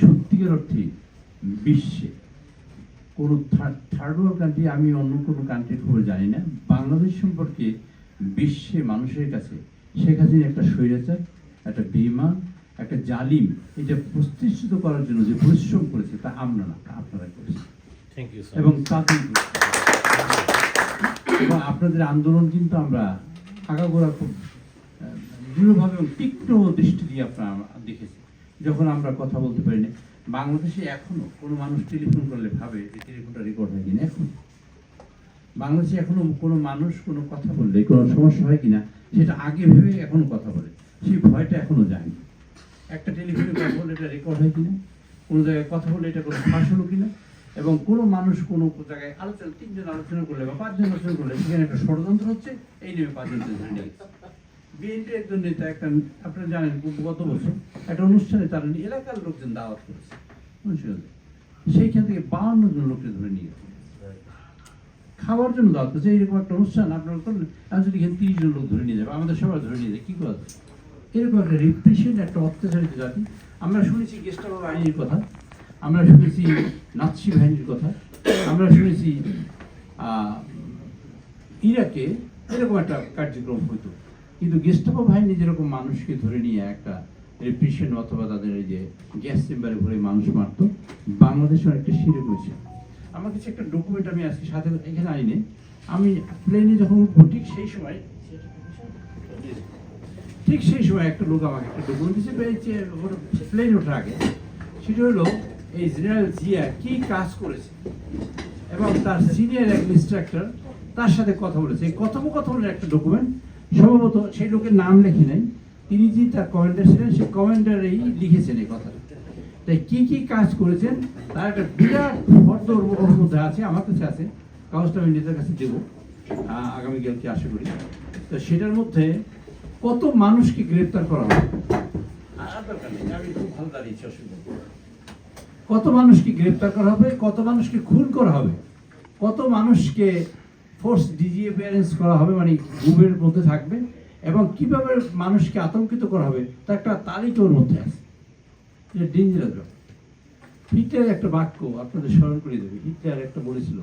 সত্যিকার অর্থে বিশ্বে। কোনো থার্ড ওয়ার্ল্ড কান্ট্রি আমি অন্য কোনো কান্ট্রির খবর জানি না। বাংলাদেশ সম্পর্কে বিশ্বে মানুষের কাছে শেখ হাসিনা একটা স্বৈরাচার একটা বেমান একটা জালিম এটা প্রতিষ্ঠিত করার জন্য যে পরিশ্রম করেছে তা আমরা না আপনারা করেছেন। থ্যাংক ইউ এবং তাতেই এবং আপনাদের আন্দোলন কিন্তু আমরা আগাগোড়া খুব দৃঢ়ভাবে এবং তীক্ষ্ণ দৃষ্টি দিয়ে আপনারা দেখেছি। যখন আমরা কথা বলতে পারি না বাংলাদেশে এখনও কোনো মানুষ টেলিফোন করলে ভাবে যে টেলিফোনটা রেকর্ড হয় কিনা এখন। বাংলাদেশে এখনও কোনো মানুষ কোনো কথা বললে কোনো সমস্যা হয় কিনা, সেটা আগে ভেবে এখনও কথা বলে। সেই ভয়টা এখনও যায়নি একটা টেলিফোনে কথা বললে এটা রেকর্ড হয় কিনা, কোনো জায়গায় কথা বললে এটা কোনো ফাঁস হলো কিনা, এবং কোনো মানুষ কোনো জায়গায় আলোচনা, তিনজন আলোচনা করলে বা পাঁচজন আলোচনা করলে সেখানে একটা ষড়যন্ত্র হচ্ছে, এই নিয়ে পাঁচজন বিএনপি একজন নেতা, একটা, আপনারা জানেন, গত বছর একটা অনুষ্ঠানে তারা এলাকার লোকজন দাওয়াত করেছে। সেইখান থেকে বাউন্ন জন লোককে ধরে নিয়ে খাওয়ার জন্য দাওয়াত করেছে, এইরকম একটা অনুষ্ঠান আপনারা করলেন আমি যদি এখানে তিরিশ জন লোক ধরে নিয়ে যাবে, আমাদের সবাই ধরে নিয়ে যায়, কি করা যায়? এরকম একটা রিপ্রেশন একটা অত্যাচারিত জাতি আমরা শুনেছি গেস্টাবো বাহিনীর কথা, আমরা শুনেছি নাৎসি বাহিনীর কথা, আমরা শুনেছি ইরাকে এরকম একটা কার্যক্রম হতো কিন্তু গেস্টাপো বাহিনী যেরকম মানুষকে ধরে নিয়ে একটা রিপ্রেশন অথবা তাদের এই যে গ্যাস চেম্বারে ভরে মানুষ মারতো। বাংলাদেশে একটা শিরে করেছে আমার কাছে একটা ডকুমেন্ট আমি আজকে সাথে এখানে আইনে আমি প্লেনে যখন উঠবো, ঠিক সেই সময় ঠিক সেই সময় একটা লোক আমাকে একটা ডকুমেন্ট দিচ্ছে পেয়েছে প্লেন ওঠার আগে। সেটা হলো এই জেনারেল জিয়া কি কাজ করেছে। এবং তার সিনিয়র এক ইনস্ট্রাক্টর তার সাথে কথা বলেছে। এই কথোপকথনের একটা ডকুমেন্ট সম্ভবত সেই লোকের নাম লেখে নাই। তিনি যে তার কমেন্ডার ছিলেন সে কমেন্ডারেই লিখেছেন এই কথাটা। তাই কি কি কাজ করেছেন তার একটা বিরাট ফর্দ ওর মধ্যে আছে আমার কাছে আছে কাগজটা আমি নেতার কাছে দেবো আগামীকালকে আশা করি। তো সেটার মধ্যে কত মানুষকে গ্রেপ্তার করা অসুবিধা কত মানুষকে গ্রেপ্তার করা হবে কত মানুষকে খুন করা হবে কত মানুষকে ফোর্স ডিজিএফ অ্যারেঞ্জ করা হবে মানে গুমের মধ্যে থাকবে এবং কীভাবে মানুষকে আতঙ্কিত করা হবে তার একটা তালিকা ওর মধ্যে আছে। এটা ডেঞ্জারাস হিটলার একটা বাক্য আপনাদের স্মরণ করে দেবে। হিটলার একটা বলেছিল,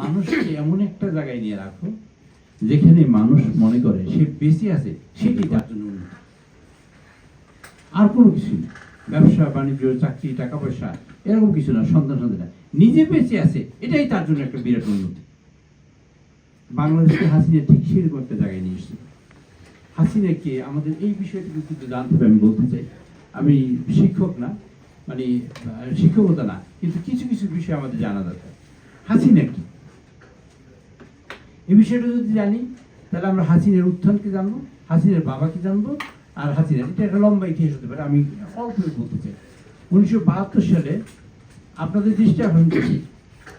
মানুষকে এমন একটা জায়গায় নিয়ে রাখো, যেখানে মানুষ মনে করে সে বেঁচে আছে, সেটি তার জন্য উন্নতি। আর কোনো কিছু ব্যবসা, বাণিজ্য, চাকরি টাকা পয়সা এরকম কিছু না, সন্তান সন্তান নিজে বেঁচে আছে, এটাই তার জন্য একটা বিরাট উন্নতি। বাংলাদেশকে হাসিনা ঠিক সেরকম একটা জায়গায় নিয়ে এসেছে। হাসিনাকে আমাদের এই বিষয়টুকু কিন্তু জানতে হবে, আমি বলতে চাই। আমি শিক্ষক না মানে শিক্ষকতা না, কিন্তু কিছু কিছু বিষয় আমাদের জানা দরকার। হাসিনা কি? এই বিষয়টা যদি জানি, তাহলে আমরা হাসিনের উত্থানকে জানব, হাসিনের বাবাকে জানব, আর হাসিনা, এটা একটা লম্বা ইতিহাস হতে পারে, আমি অল্প বলতে চাই। উনিশশো বাহাত্তর সালে, আপনাদের দৃষ্টি করছি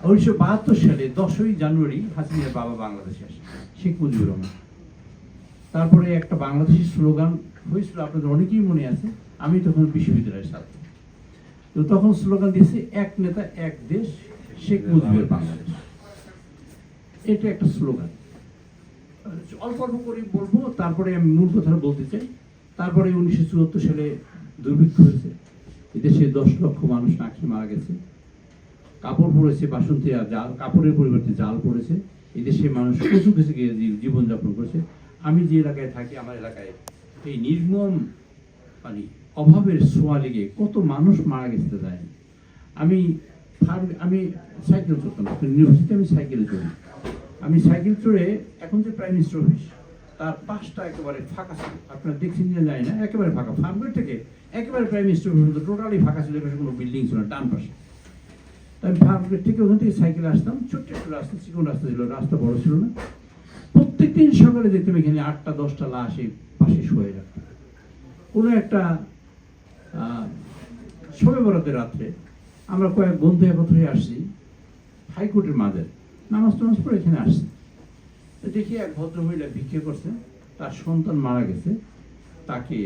উনিশশো বাহাত্তর সালে দশই জানুয়ারি হাসিনের বাবা বাংলাদেশে আসে, শেখ মুজিবুর রহমান। তারপরে একটা বাংলাদেশি স্লোগান হয়েছিল, আপনাদের অনেকেই মনে আছে, আমি তখন বিশ্ববিদ্যালয়ের ছাত্র। তো তখন স্লোগান দিয়েছে, এক নেতা, এক দেশ, শেখ মুজিবের বাংলাদেশ। এটা একটা স্লোগান। অল্প অল্প করে বলব, তারপরে আমি মূল কথাটা বলতে চাই। তারপরে উনিশশো চুয়াত্তর সালে দুর্ভিক্ষ হয়েছে। এদেশে দশ লক্ষ মানুষ না খেয়ে মারা গেছে। কাপড় পরেছে, বাসন্তী জাল, কাপড়ের পরিবর্তে জাল পড়েছে এদেশে মানুষ কিছু কিছু জীবনযাপন করেছে। আমি যে এলাকায় থাকি আমার এলাকায় এই নির্মম মানে অভাবের ছোঁয়া লেগে কত মানুষ মারা গেছে না। আমি আমি সাইকেল চড়তাম ইউনিভার্সিটি আমি সাইকেলে চড়ি। আমি সাইকেল চড়ে এখন যে প্রাইম মিনিস্টার অফিস তার পাশটা একেবারে ফাঁকা ছিল। আপনারা দেখছেন যে যায় না একেবারে ফাঁকা। ফার্মগেট থেকে একেবারে প্রাইম মিনিস্টার অফিস টোটালি ফাঁকা ছিল এপাশে কোনো বিল্ডিং ছিল না, ডান পাশে। তো আমি ফার্মগেট থেকে ওখান থেকে সাইকেলে আসতাম ছোট্ট একটা রাস্তা চিকন রাস্তা ছিল রাস্তা বড় ছিল না। প্রত্যেক দিন সকালে দেখতাম এখানে আটটা, দশটা, লাশ এই পাশে শুয়ে রাখতো কোনো একটা শবে বরাতের রাত্রে আমরা কয়েক বন্ধু একত্র হয়ে আসছি হাইকোর্টের মাঝে। নামাজ টামাজ পড়ে এখানে আসছি। দেখি এক ভদ্র মহিলা ভিক্ষে করছে, তার সন্তান মারা গেছে, তাকে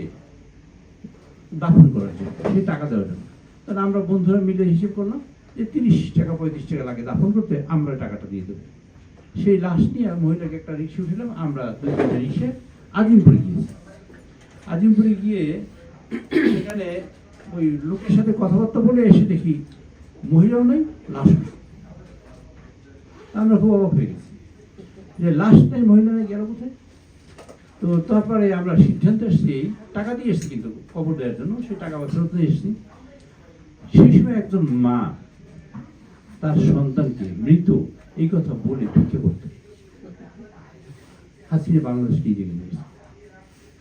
দাফন করার জন্য। সেই টাকা দেওয়ার জন্য। তাহলে আমরা বন্ধুরা মিলে হিসেব করলাম যে তিরিশ টাকা, পঁয়ত্রিশ টাকা লাগে দাফন করতে, আমরা টাকাটা দিয়ে দেবো। সেই লাশ নিয়ে মহিলাকে একটা রিক্সা উঠলাম, আমরা দুই তিনটা রিক্সা আজিমপুরে গিয়েছি। আজিমপুরে গিয়ে সেখানে ওই লোকের সাথে কথাবার্তা বলে এসে দেখি মহিলাও নেই নেই। আমরা খুব অবাক হয়ে গেছি যে লাশ নেই, মহিলা নেই, গেল কোথায়? তো তারপরে আমরা সিদ্ধান্ত এসেছি টাকা দিয়ে এসেছি কিন্তু, কবর দেওয়ার জন্য, সেই টাকা আবার ফেরত নিয়ে এসেছি। সেই সময় একজন মা তার সন্তানকে মৃত এই কথা বলে ভিক্ষে করতে হাসিনা বাংলাদেশকে এগিয়ে নিয়ে এসেছে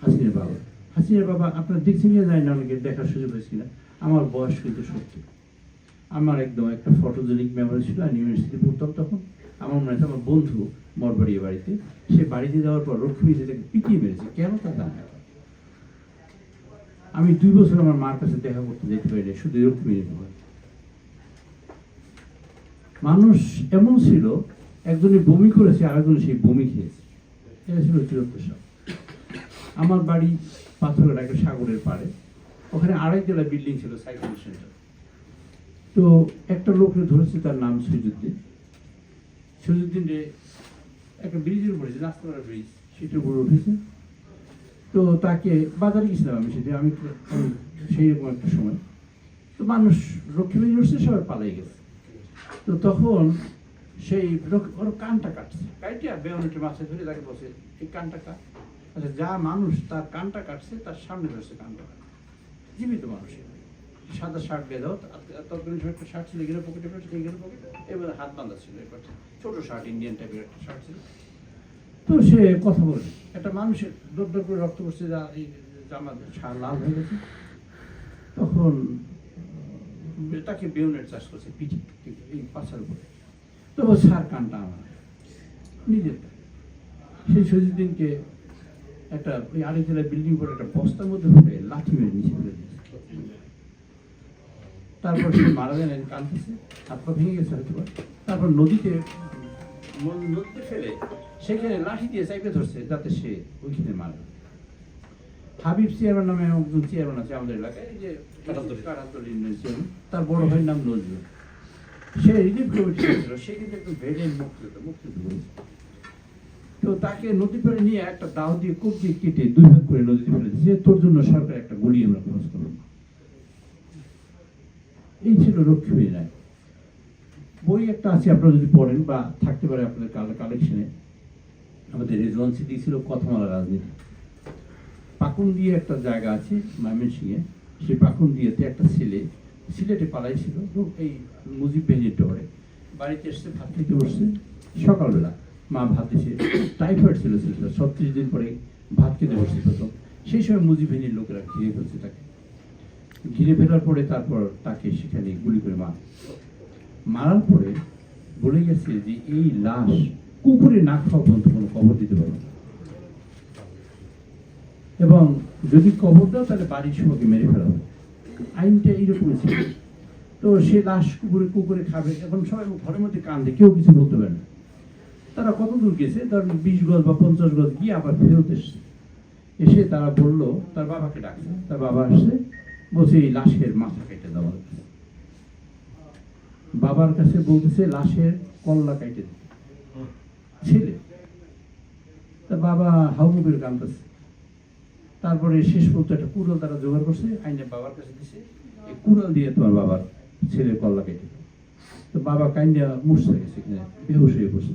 হাসিনের বাবা। হাসিনের বাবা আপনারা দেখছেন কিনা জানি না অনেকে দেখার সুযোগ হয়েছিল আমার বয়স কিন্তু সত্যি আমার একদম একটা ফটোজেনিক মেমোরি ছিল আমি ইউনিভার্সিটি পড়তাম তখন। আমার মনে আছে আমার বন্ধু মরবাড়িয়া বাড়িতে সে বাড়িতে যাওয়ার পর লক্ষ্মী তাকে পিটিয়ে মেরেছে। কেন তা জানে আমি দুই বছর আমার মার কাছে দেখা করতে যেতে পারি না, শুধু রক্ষ্মী ভয় মানুষ এমন ছিল, একজনে বমি করেছে, আরেকজন সেই বমি খেয়েছে। এটা ছিল চিরপ্রসাদ আমার বাড়ি পাথরের একটা সাগরের পাড়ে। ওখানে আড়াই জেলা বিল্ডিং ছিল, সাইকেল সেন্টার। তো একটা লোককে ধরেছে, তার নাম সুজুদ্দিন। সুজুদ্দিন রে একটা ব্রিজের উপরে রাস্তার ব্রিজ সেটার উপরে উঠেছে। তো তাকে বাজারে গেছিলাম আমি সেটা, আমি সেই রকম একটা সময়। তো মানুষ রক্ষী উঠছে সবাই পালাই গেছে। তো তখন সেই ওর কানটা কাটছে। কাইটিয়া বেউনেটের মাথায় ধরে তাকে বসে এই কানটা কাট। আচ্ছা যা মানুষ তার কানটা কাটছে, তার সামনে ধরেছে কানটা। কাটছে জীবিত মানুষ সাদা শার্ট বেঁধাও তরকারি একটা শার্ট ছিল, এগুলো পকেটে পড়েছে এগুলো পকেটে এবারে হাত বাঁধা ছিল এবার ছোট শার্ট ইন্ডিয়ান টাইপের একটা শার্ট ছিল। তো সে কথা বলে। একটা মানুষের দর দর করে রক্ত পড়ছে, যা এই জামা লাল হয়ে গেছে। তখন তাকে বেউনের চাষ করছে পিঠি এই পাশার উপরে তো সার কানটা আমার, নিজের সেই সজিদিনকে একটা ওই আরেক জেলায় বিল্ডিং করে একটা বস্তার মধ্যে ফেলে লাঠি মেরে নিচে ফেলে তারপর সে মারা যায় না কাঁদতেছে, হাত পা ভেঙে গেছে হয়তো। তারপর নদীতে নদীতে ফেলে, সেখানে লাঠি দিয়ে চাইপে ধরছে, যাতে সে ওইখানে মারা। হাবিব চেয়ারম্যান নামে একজন চেয়ারম্যান আছে আমাদের এলাকায় এই যে কাটাতলী। কাটাতলীর চেয়ারম্যান তার বড় ভাইয়ের নাম নজরুল। সে রিলিফ কমিটি ছিল সে কিন্তু একটু ভেড়ে মুক্তিযুদ্ধ তো তাকে নদী পাড়ে নিয়ে একটা দাও দিয়ে কোপ দিয়ে কেটে দুই ভাগ করে নদীতে ফেলে যে তোর জন্য সরকার একটা গুলি আমরা খরচ করব। এই ছিল লক্ষ্মী রায় বই একটা আছে আপনারা যদি পড়েন বা থাকতে পারে আপনাদের কালেকশনে। আমাদের রেজওয়ান সিটি ছিল কথামালা রাজনীতি। পাকুন দিয়ে একটা জায়গা আছে, ময়মনসিংহে। সেই পাকুন দিয়েতে একটা ছেলে সিলেটে পালাইছিল। এই মুজিব বেঞ্জির ডরে বাড়িতে এসে ভাত খেতে বসছে। সকালবেলা মা ভাত দিছে টাইফয়েড ছিল ছিল ছত্রিশ দিন পরে ভাত খেতে বসছে প্রথম সেই সময় মুজিব বেঞ্জির লোকেরা ঘিরে ফেলছে তাকে। ঘিরে ফেলার পরে তারপর তাকে সেখানে গুলি করে মার। মারার পরে বলে গেছে যে, এই লাশ কুকুরে না খাওয়া পর্যন্ত কোনো কবর দিতে পারবে না। এবং যদি কবর দাও, তাহলে বাড়ির সবাইকে মেরে ফেলা হবে। আইনটা এইরকমই ছিল। তো সে লাশ কুকুরে কুকুরে খাবে, এখন সবাই ঘরের মধ্যে কান্দে কেউ কিছু বলতে পারে না। তারা কত দূর গেছে? ধরেন বিশ গজ বা পঞ্চাশ গজ গিয়ে আবার ফেরত এসছে। এসে তারা বলল, তার বাবাকে ডাকছে। তার বাবা আসছে, বলছে, এই লাশের মাথা কেটে দেওয়া বাবার কাছে বলতেছে, লাশের কল্লা কেটে ছেলে। তা বাবা হাউমুখের কান্দতেছে তারপরে শেষ পর্যন্ত একটা কুড়াল তারা জোগাড় করছে, আইনে বাবার কাছে দিছে। এই কুড়াল দিয়ে তোমার বাবার ছেলের কল্লা কেটে তো বাবা কাইন্ডা মুছতে গেছে বেহুশ হয়ে বসে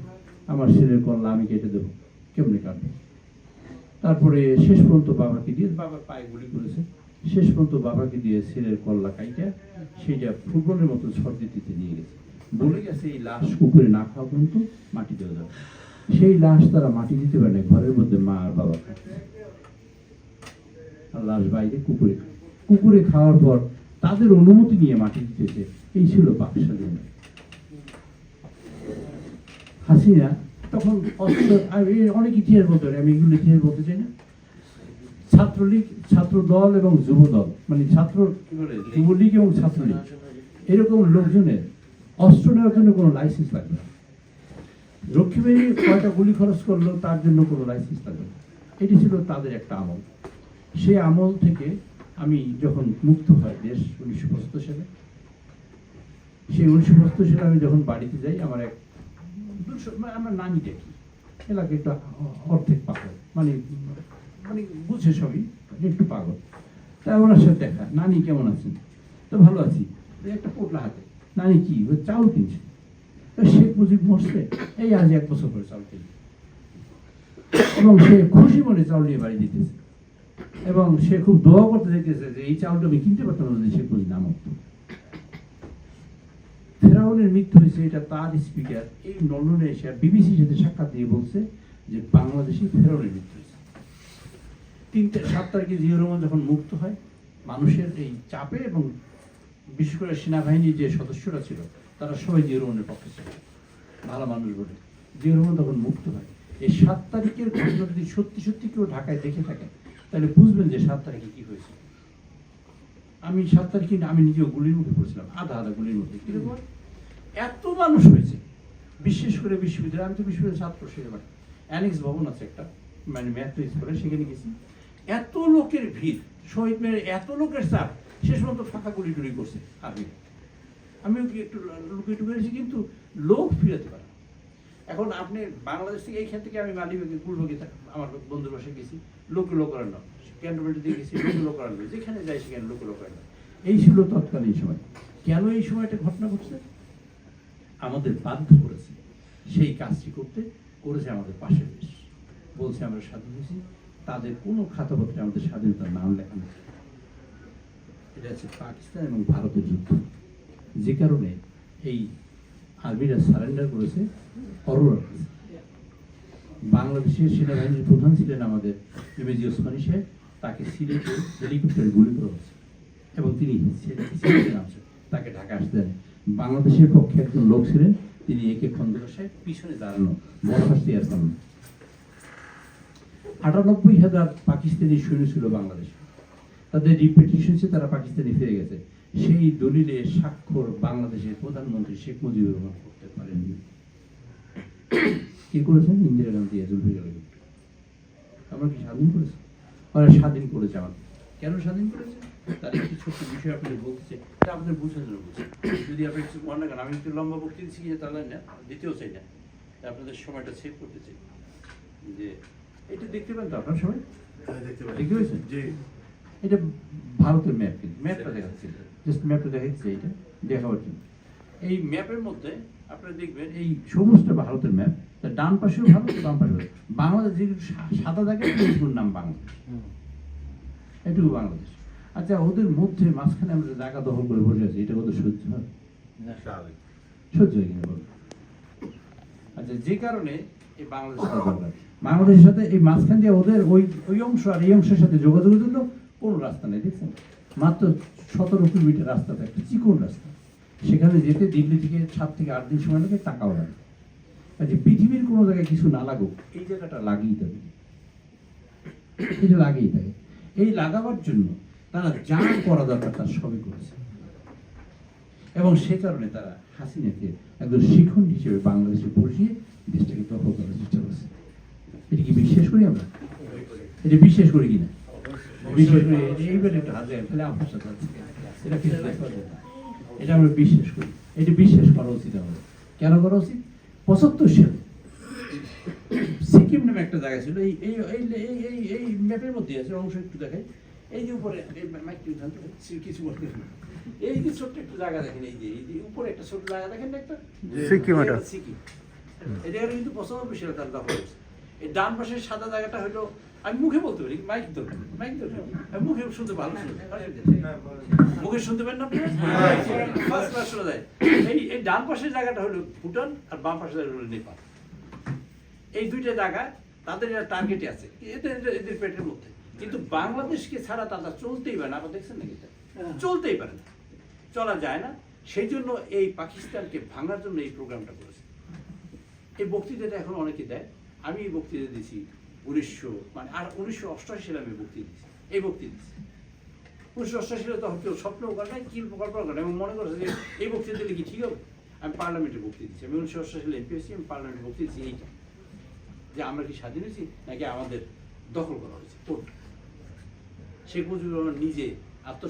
আমার ছেলের কল্লা আমি কেটে দেবো, কেমনি কাটবো? তারপরে শেষ পর্যন্ত বাবাকে দিয়ে বাবার পায়ে গুলি করেছে। শেষ পর্যন্ত বাবাকে দিয়ে ছেলের কল্লা কাইটা সেটা ফুটবলের মতো সর্দিতে নিয়ে গেছে। বলে গেছে, এই লাশ কুকুরে না খাওয়া পর্যন্ত মাটি দেওয়া যাবে। সেই লাশ তারা মাটি দিতে পারে না, ঘরের মধ্যে মা আর বাবা খায়। লাশ বাইরে কুকুরে কুকুরে খাওয়ার পর তাদের অনুমতি নিয়ে মাটি দিতেছে। এই ছিল বাকশালী হাসিনা তখন অনেক ইতিহাস বলতে আমি এগুলো ইতিহাস বলতে চাই না। ছাত্রলীগ ছাত্র দল এবং যুব দল মানে ছাত্র যুবলীগ এবং ছাত্রলীগ, এরকম লোকজনের অস্ত্র নেওয়ার জন্য কোনো লাইসেন্স লাগবে না। রক্ষী বাহিনী কয়টা গুলি খরচ করল, তার জন্য কোনো লাইসেন্স লাগবে না। এটি ছিল তাদের একটা আমল। সেই আমল থেকে আমি যখন মুক্ত হয় দেশ উনিশশো পঁচাত্তর সালে, সেই উনিশশো পঁচাত্তর সালে আমি যখন বাড়িতে যাই, আমার এক মানে আমার নানি দেখি এলাকা একটু অর্ধেক পাগল মানে মানে বুঝে সবই, একটু পাগল। তাই ওনার সাথে দেখা, নানি কেমন আছেন? তো ভালো আছি। একটা পোটলা হাতে, নানি কি ওই চাউল কিনছে? তো শেখ মুজিব মরছে, এই আজ এক বছর পরে চাউল কিনছে এবং সে খুশি মনে চাউল নিয়ে বাড়ি দিতেছে এবং সে খুব দোয়া করতে দেখতেছে যে এই চাউলটা আমি কিনতে পারতাম না মুজিব নাম হতো ফেরাউনের মৃত্যু হয়েছে, এটা তার স্পিকার এই লন্ডনে এসে বিবিসির সাথে সাক্ষাৎ দিয়ে বলছে যে বাংলাদেশে ফেরাউনের মৃত্যু হয়েছে। তিনটে, সাত তারিখে জিয়া রহমান যখন মুক্ত হয়, মানুষের এই চাপে এবং বিশেষ করে সেনাবাহিনীর যে সদস্যরা ছিল, তারা সবাই জিয়া রহমানের পক্ষে ছিল। ভালো মানুষ বলে জিয়া রহমান তখন মুক্ত হয়। এই সাত তারিখের ঘটনা যদি সত্যি সত্যি কেউ ঢাকায় দেখে থাকে তাহলে বুঝবেন যে সাত তারিখে কি হয়েছে। আমি সাত তারিখে আমি নিজেও গুলির মুখে পড়েছিলাম আধা আধা গুলির মধ্যে। কীরকম এত মানুষ হয়েছে বিশেষ করে বিশ্ববিদ্যালয় আমি তো বিশ্ববিদ্যালয় ছাত্র সেখানে অ্যানেক্স ভবন আছে একটা মানে ম্যাথ করে সেখানে গেছি। এত লোকের ভিড় শহীদ মেয়ের এত লোকের চাপ শেষ পর্যন্ত ফাঁকা গুলি টুলি করছে আর্মি আমিও কি একটু লুকিয়ে টুকে কিন্তু লোক ফিরাতে পারে। এখন আপনি বাংলাদেশ থেকে এইখান থেকে আমি মালিবাগে কুলবাগে আমার বন্ধুর বাসায় গেছি, লোক লোক করেন ক্যান্টনমেন্টে দিয়ে গেছি, লোক লোক করেন যেখানে যাই সেখানে লোক লোক করেন এই ছিল তৎকালীন সময়। কেন এই সময়টা ঘটনা ঘটছে? আমাদের বাধ্য করেছে। সেই কাজটি করতে, করেছে আমাদের পাশের দেশ। বলছে, আমরা স্বাধীন হয়েছি। তাদের কোনো খাতাপত্রে আমাদের স্বাধীনতার নাম লেখা নেই। এটা হচ্ছে পাকিস্তান এবং ভারতের যুদ্ধ। যে কারণে এই আর্মিরা সারেন্ডার করেছে অরোরার কাছে। বাংলাদেশের সেনাবাহিনীর প্রধান ছিলেন আমাদের এমএজি ওসমানী সাহেব, তাকে সিলেটে হেলিকপ্টারে গুলি করা হয়েছে এবং তিনি তাকে ঢাকা আসতে দেন। বাংলাদেশের পক্ষে একজন লোক ছিলেন, তিনি একে খন্দকার সাহেব, পিছনে দাঁড়ানো বরখাস্তি আসতাম আটানব্বই হাজার পাকিস্তানি সৈন্য ছিল বাংলাদেশে। তাদের রিপিটিশন তারা পাকিস্তানে ফিরে গেছে। সেই দলিলে স্বাক্ষর বাংলাদেশের প্রধানমন্ত্রী শেখ মুজিবুর রহমান করতে পারেননি। কি করেছেন? ইন্দিরা গান্ধী জুলফিকার আমরা কি স্বাধীন করেছি? ওরা স্বাধীন করেছে আমাদের কেন স্বাধীন করেছে? তার একটি ছোট্ট বিষয় আপনাদের বলতে চাই। এটা আপনাদের বুঝার জন্য বলছি। যদি আপনি কিছু মনে করেন আমি একটু লম্বা বক্তৃতা দিচ্ছি তাহলে না দিতেও চাই না। আপনাদের সময়টা সেভ করতে চাই। যে এটা দেখতে পান তো আপনার সবাই? দেখতে যে এটা ভারতের ম্যাপ কিন্তু। ম্যাপটা দেখাচ্ছে। জাস্ট ম্যাপটা দেখাচ্ছে এটা দেখাবার জন্য এই ম্যাপের মধ্যে আপনারা দেখবেন এই সবুজটা ভারতের ম্যাপ তার ডান পাশেও ভারত বাম পাশে ভারত। বাংলাদেশ যেগুলো সাদা দেখে এগুলোর নাম বাংলাদেশ? এটুকু বাংলাদেশ। আচ্ছা ওদের মধ্যে মাঝখানে আমরা জায়গা দখল করে বসে আছি এটা ওদের সহ্য হয়? সহ্য হয় কিনা বলো? আচ্ছা যে কারণে এই বাংলাদেশটা দরকার বাংলাদেশের সাথে এই মাঝখান দিয়ে ওদের ওই ওই অংশ আর এই অংশের সাথে যোগাযোগের জন্য কোনো রাস্তা নেই দেখছেন? মাত্র সতেরো কিলোমিটার রাস্তাতে একটা চিকন রাস্তা। সেখানে যেতে দিল্লি থেকে সাত থেকে আট দিন সময় লাগে টাকাও লাগে। আচ্ছা পৃথিবীর কোনো জায়গায় কিছু না লাগুক এই জায়গাটা লাগিয়ে দেবে এটা লাগেই থাকে। এই লাগাবার জন্য তারা যা করা দরকার তার সবই করেছে। এবং সে কারণে তারা হাসিনাকে একজন শিখন হিসেবে বাংলাদেশে বসিয়ে দেশটাকে দখল করার চেষ্টা করেছে। এটা কি বিশ্বাস করি আমরা? এটা বিশ্বাস করি কিনা? বিশ্বাস করি এইবার একটা হাত দেয় তাহলে আমার সাথে আছে। এটা কিছু দেখা না। এটা আমরা বিশ্বাস করি। এটা বিশ্বাস করা উচিত আমাদের। কেন করা উচিত? পঁচাত্তর সালে। সিকিম নামে একটা জায়গা ছিল। এই এই এই এই এই এই ম্যাপের মধ্যে আছে অংশ একটু দেখে এই যে উপরে এই মাইক টিউব ধান কিছু বলতে এই যে ছোট্ট একটু জায়গা দেখেন এই যে এই যে উপরে একটা ছোট জায়গা দেখেন একটা? সিকিম এটা। এটা সিকিম। এটা কিন্তু পঁচানব্বই সালে তার দখল হয়েছে। এই ডান পাশের সাদা জায়গাটা হলো আমি মুখে বলতে পারি মাইক তো মাইক তো আমি মুখে শুনতে ভালো শুনতে মুখে শুনতে পারেন না ফার্স্ট ক্লাস শোনা যায়। এই এই ডান পাশের জায়গাটা হলো ভুটান আর বাম পাশের জায়গাটা হলো নেপাল। এই দুইটা জায়গা তাদের টার্গেটে আছে। এদের এদের- এদের পেটের মধ্যে। কিন্তু বাংলাদেশকে ছাড়া তারা চলতেই পারে না। আবার দেখছেন নাকি চলতেই পারে না। চলা যায় না। সেই জন্য এই পাকিস্তানকে ভাঙার জন্য এই প্রোগ্রামটা করেছে। এই বক্তৃতাটা এখন অনেকে দেয়। আমি এই বক্তৃতা দিয়েছি উনিশশো মানে আর উনিশশো অষ্টআশি সালে আমি বক্তৃতা দিয়েছি, এই বক্তৃতা দিয়েছি। উনিশশো অষ্টআশি সালে তখন কেউ স্বপ্নও করে নাই, কি কল্পনা করে। এবং মনে করেছে যে এই বক্তৃতা দিলে কি ঠিক হবে? আমি পার্লামেন্টে বক্তৃতা দিচ্ছি আমি উনিশশো অষ্টআশি সালে এমপি আমি পার্লামেন্টে বক্তৃতা দিচ্ছি এইটা। যে আমরা কি স্বাধীন হয়েছি, নাকি আমাদের দখল করা হয়েছে? কোর্ট শেখ মুজিবুর রহমান নিজে